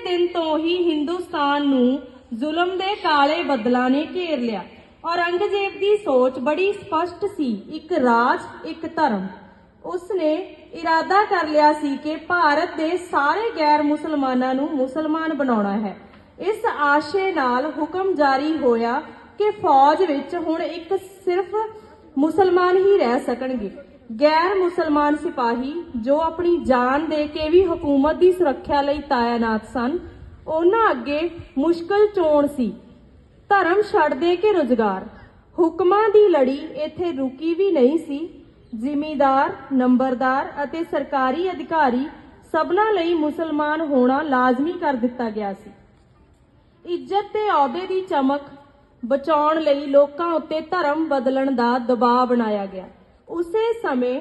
ਦਿਨ ਤੋਂ ਹੀ ਹਿੰਦੁਸਤਾਨ ਨੂੰ ਜ਼ੁਲਮ ਦੇ ਕਾਲੇ ਬੱਦਲਾਂ ਨੇ ਘੇਰ ਲਿਆ। ਔਰੰਗਜ਼ੇਬ ਦੀ ਸੋਚ ਬੜੀ ਸਪਸ਼ਟ ਸੀ, ਇੱਕ ਰਾਜ, ਇੱਕ ਧਰਮ। ਉਸਨੇ ਇਰਾਦਾ ਕਰ ਲਿਆ ਸੀ ਕਿ ਭਾਰਤ ਦੇ ਸਾਰੇ ਗੈਰ ਮੁਸਲਮਾਨਾਂ ਨੂੰ ਮੁਸਲਮਾਨ ਬਣਾਉਣਾ ਹੈ। ਇਸ ਆਸ਼ੇ ਨਾਲ ਹੁਕਮ ਜਾਰੀ ਹੋਇਆ ਕਿ ਫੌਜ ਵਿੱਚ ਹੁਣ ਇੱਕ ਸਿਰਫ ਮੁਸਲਮਾਨ ਹੀ ਰਹਿ ਸਕਣਗੇ। ਗੈਰ ਮੁਸਲਮਾਨ ਸਿਪਾਹੀ ਜੋ ਆਪਣੀ ਜਾਨ ਦੇ ਕੇ ਵੀ ਹਕੂਮਤ ਦੀ ਸੁਰੱਖਿਆ ਲਈ ਤਾਇਨਾਤ ਸਨ, ਉਹਨਾਂ ਅੱਗੇ ਮੁਸ਼ਕਲ ਚੋਣ ਸੀ। ਧਰਮ ਛੱਡ ਦੇ ਕੇ ਰੁਜ਼ਗਾਰ। ਹੁਕਮਾਂ ਦੀ ਲੜੀ ਇੱਥੇ ਰੁਕੀ ਵੀ ਨਹੀਂ ਸੀ। ਜ਼ਿਮੀਦਾਰ, ਨੰਬਰਦਾਰ ਅਤੇ ਸਰਕਾਰੀ ਅਧਿਕਾਰੀ ਸਭਨਾਂ ਲਈ ਮੁਸਲਮਾਨ ਹੋਣਾ ਲਾਜ਼ਮੀ ਕਰ ਦਿੱਤਾ ਗਿਆ ਸੀ। ਇੱਜ਼ਤ ਤੇ ਅਹੁਦੇ ਦੀ ਚਮਕ ਬਚਾਉਣ ਲਈ ਲੋਕਾਂ ਉੱਤੇ ਧਰਮ ਬਦਲਣ ਦਾ ਦਬਾਅ ਬਣਾਇਆ ਗਿਆ। ਉਸੇ ਸਮੇਂ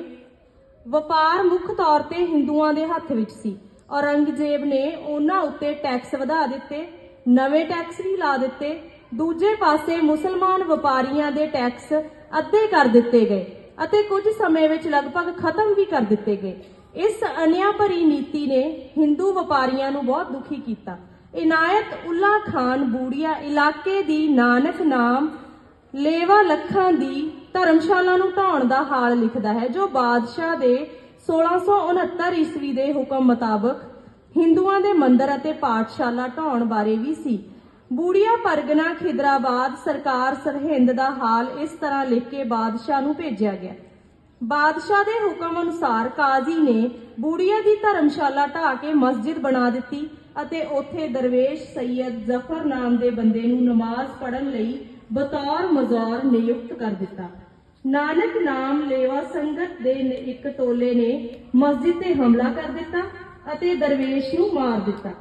ਵਪਾਰ ਮੁੱਖ ਤੌਰ ਤੇ ਹਿੰਦੂਆਂ ਦੇ ਹੱਥ ਵਿੱਚ ਸੀ। ਔਰੰਗਜ਼ੇਬ ਨੇ ਉਹਨਾਂ ਉੱਤੇ ਟੈਕਸ ਵਧਾ ਦਿੱਤੇ, ਨਵੇਂ ਟੈਕਸ ਵੀ ਲਾ ਦਿੱਤੇ, ਦੂਜੇ ਪਾਸੇ ਮੁਸਲਮਾਨ ਵਪਾਰੀਆਂ ਦੇ ਟੈਕਸ ਅੱਧੇ ਕਰ ਦਿੱਤੇ ਗਏ ਅਤੇ ਕੁਝ ਸਮੇਂ ਵਿੱਚ ਲਗਭਗ ਖਤਮ ਵੀ ਕਰ ਦਿੱਤੇ ਗਏ। ਇਸ ਅਨਿਆ ਭਰੀ ਨੀਤੀ ਨੇ ਹਿੰਦੂ ਵਪਾਰੀਆਂ ਨੂੰ ਬਹੁਤ ਦੁਖੀ ਕੀਤਾ। ਇਨਾਇਤ ਉੱਲਾ ਖਾਨ ਬੂੜੀਆ ਇਲਾਕੇ ਦੀ ਨਾਨਕ ਨਾਮ ਲੇਵਾ ਲੱਖਾਂ ਦੀ ਧਰਮਸ਼ਾਲਾ ਨੂੰ ਢਾਉਣ ਦਾ ਹਾਲ ਲਿਖਦਾ ਹੈ, ਜੋ ਬਾਦਸ਼ਾਹ ਦੇ 1669 ਈਸਵੀ ਦੇ ਹੁਕਮ ਮੁਤਾਬਕ ਹਿੰਦੂਆਂ ਦੇ ਮੰਦਿਰ ਅਤੇ ਪਾਠਸ਼ਾਲਾ ਢਾਉਣ ਬਾਰੇ ਵੀ ਸੀ। ਬੂੜੀਆ ਪਰਗਨਾ ਖਿਦਰਾਬਾਦ ਸਰਕਾਰ ਸਰਹਿੰਦ ਦਾ ਹਾਲ ਇਸ ਤਰ੍ਹਾਂ ਲਿਖ ਕੇ ਬਾਦਸ਼ਾਹ ਨੂੰ ਭੇਜਿਆ ਗਿਆ। ਬਾਦਸ਼ਾਹ ਦੇ ਹੁਕਮ ਅਨੁਸਾਰ ਕਾਜ਼ੀ ਨੇ ਬੂੜੀਆ ਦੀ ਧਰਮਸ਼ਾਲਾ ਢਾ ਕੇ ਮਸਜਿਦ ਬਣਾ ਦਿੱਤੀ ਅਤੇ ਉੱਥੇ ਦਰਵੇਸ਼ ਸੈਯਦ ਜ਼ਫਰ ਨਾਮ ਦੇ ਬੰਦੇ ਨੂੰ ਨਮਾਜ਼ ਪੜ੍ਹਨ ਲਈ ਬਤੌਰ ਮਜ਼ੌਰ ਨਿਯੁਕਤ ਕਰ ਦਿੱਤਾ। ਨਾਨਕ ਨਾਮ ਲੇਵਾ ਸੰਗਤ ਦੇ ਇੱਕ ਟੋਲੇ ਨੇ ਮਸਜਿਦ ਤੇ ਹਮਲਾ ਕਰ ਦਿੱਤਾ ਅਤੇ ਦਰਵੇਸ਼ ਨੂੰ ਮਾਰ ਦਿੱਤਾ।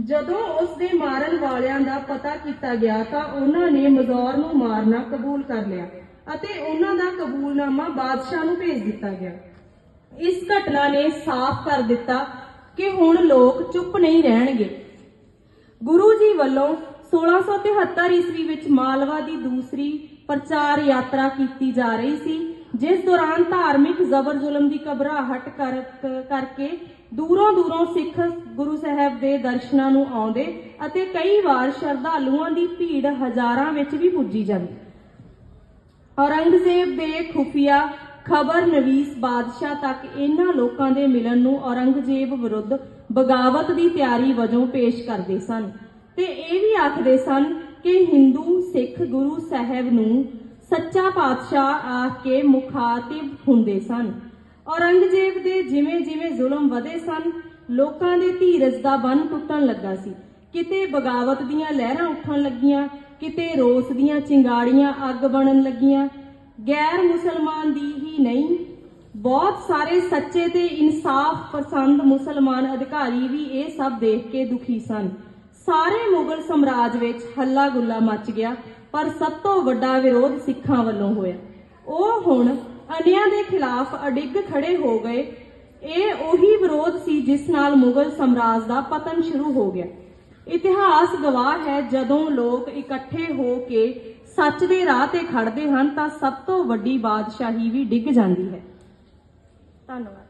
ਜਦੋਂ ਉਸ ਦੇ ਮਾਰਨ ਵਾਲਿਆਂ ਦਾ ਪਤਾ ਕੀਤਾ ਗਿਆ ਤਾਂ ਉਹਨਾਂ ਨੇ ਮਜ਼ੌਰ ਨੂੰ ਮਾਰਨਾ ਕਬੂਲ ਕਰ ਲਿਆ ਅਤੇ ਉਹਨਾਂ ਦਾ ਕਬੂਲਨਾਮਾ ਬਾਦਸ਼ਾਹ ਨੂੰ ਭੇਜ ਦਿੱਤਾ ਗਿਆ। ਇਸ ਘਟਨਾ ਨੇ ਸਾਫ਼ ਕਰ ਦਿੱਤਾ ਕਿ ਹੁਣ ਲੋਕ ਚੁੱਪ ਨਹੀਂ ਰਹਿਣਗੇ। ਗੁਰੂ ਜੀ ਵੱਲੋਂ 1673 ਈਸਵੀ ਵਿੱਚ ਮਾਲਵਾ ਦੀ ਦੂਸਰੀ ਪ੍ਰਚਾਰ ਯਾਤਰਾ ਕੀਤੀ ਜਾ ਰਹੀ ਸੀ, ਜਿਸ ਦੌਰਾਨ ਧਾਰਮਿਕ ਜ਼ਬਰ ਜ਼ੁਲਮ ਦੀ ਘਬਰਾਹਟ ਕਰਕੇ ਦੂਰੋਂ ਦੂਰੋਂ ਸਿੱਖ ਗੁਰੂ ਸਾਹਿਬ ਦੇ ਦਰਸ਼ਨਾਂ ਨੂੰ ਆਉਂਦੇ ਅਤੇ ਕਈ ਵਾਰ ਸ਼ਰਧਾਲੂਆਂ ਦੀ ਭੀੜ ਹਜ਼ਾਰਾਂ ਵਿੱਚ ਵੀ ਪੁੱਜੀ ਜਾਂਦੀ। ਔਰੰਗਜ਼ੇਬ ਦੇ ਖੁਫੀਆ ਖਬਰ ਨਵੀਸ ਬਾਦਸ਼ਾਹ ਤੱਕ ਇਹਨਾਂ ਲੋਕਾਂ ਦੇ ਮਿਲਣ ਨੂੰ ਔਰੰਗਜ਼ੇਬ ਵਿਰੁੱਧ ਬਗਾਵਤ ਦੀ ਤਿਆਰੀ ਵਜੋਂ ਪੇਸ਼ ਕਰਦੇ ਸਨ। ਤੇ ਇਹ ਵੀ ਆਖਦੇ ਸਨ ਕਿ ਹਿੰਦੂ ਸਿੱਖ ਗੁਰੂ ਸਾਹਿਬ ਨੂੰ ਸੱਚਾ ਪਾਤਸ਼ਾਹ ਆਖ ਕੇ ਮੁਖਾਤਿਬ ਹੁੰਦੇ ਸਨ। ਔਰੰਗਜ਼ੇਬ ਦੇ ਜਿਵੇਂ ਜਿਵੇਂ ਜ਼ੁਲਮ ਵਧੇ ਸਨ, ਲੋਕਾਂ ਦੇ ਧੀਰਜ ਦਾ ਬੰਨ ਟੁੱਟਣ ਲੱਗਾ ਸੀ। ਕਿਤੇ ਬਗਾਵਤ ਦੀਆਂ ਲਹਿਰਾਂ ਉੱਠਣ ਲੱਗੀਆਂ, ਕਿਤੇ ਰੋਸ ਦੀਆਂ ਚਿੰਗਾੜੀਆਂ ਅੱਗ ਬਣਨ ਲੱਗੀਆਂ। ਗੈਰ ਮੁਸਲਮਾਨ ਦੀ ਹੀ ਨਹੀਂ, ਬਹੁਤ ਸਾਰੇ ਸੱਚੇ ਤੇ ਇਨਸਾਫ ਪਸੰਦ ਮੁਸਲਮਾਨ ਅਧਿਕਾਰੀ ਵੀ ਇਹ ਸਭ ਦੇਖ ਕੇ ਦੁਖੀ ਸਨ। ਸਾਰੇ ਮੁਗਲ ਸਾਮਰਾਜ ਵਿੱਚ ਹੱਲਾ ਗੁੱਲਾ ਮਚ ਗਿਆ, ਪਰ ਸਭ ਤੋਂ ਵੱਡਾ ਵਿਰੋਧ ਸਿੱਖਾਂ ਵੱਲੋਂ ਹੋਇਆ। ਉਹ ਹੁਣ ਅਨਿਆਂ ਦੇ ਖਿਲਾਫ ਅਡਿੱਗ ਖੜੇ ਹੋ ਗਏ। ਇਹ ਉਹੀ ਵਿਰੋਧ ਸੀ ਜਿਸ ਨਾਲ ਮੁਗਲ ਸਾਮਰਾਜ ਦਾ ਪਤਨ ਸ਼ੁਰੂ ਹੋ ਗਿਆ। ਇਤਿਹਾਸ ਗਵਾਹ ਹੈ, ਜਦੋਂ ਲੋਕ ਇਕੱਠੇ ਹੋ ਕੇ ਸੱਚ ਦੇ ਰਾਹ ਤੇ ਖੜਦੇ ਹਨ, ਤਾਂ ਸਭ ਤੋਂ ਵੱਡੀ ਬਾਦਸ਼ਾਹੀ ਵੀ ਡਿੱਗ ਜਾਂਦੀ ਹੈ। ਧੰਨਵਾਦ।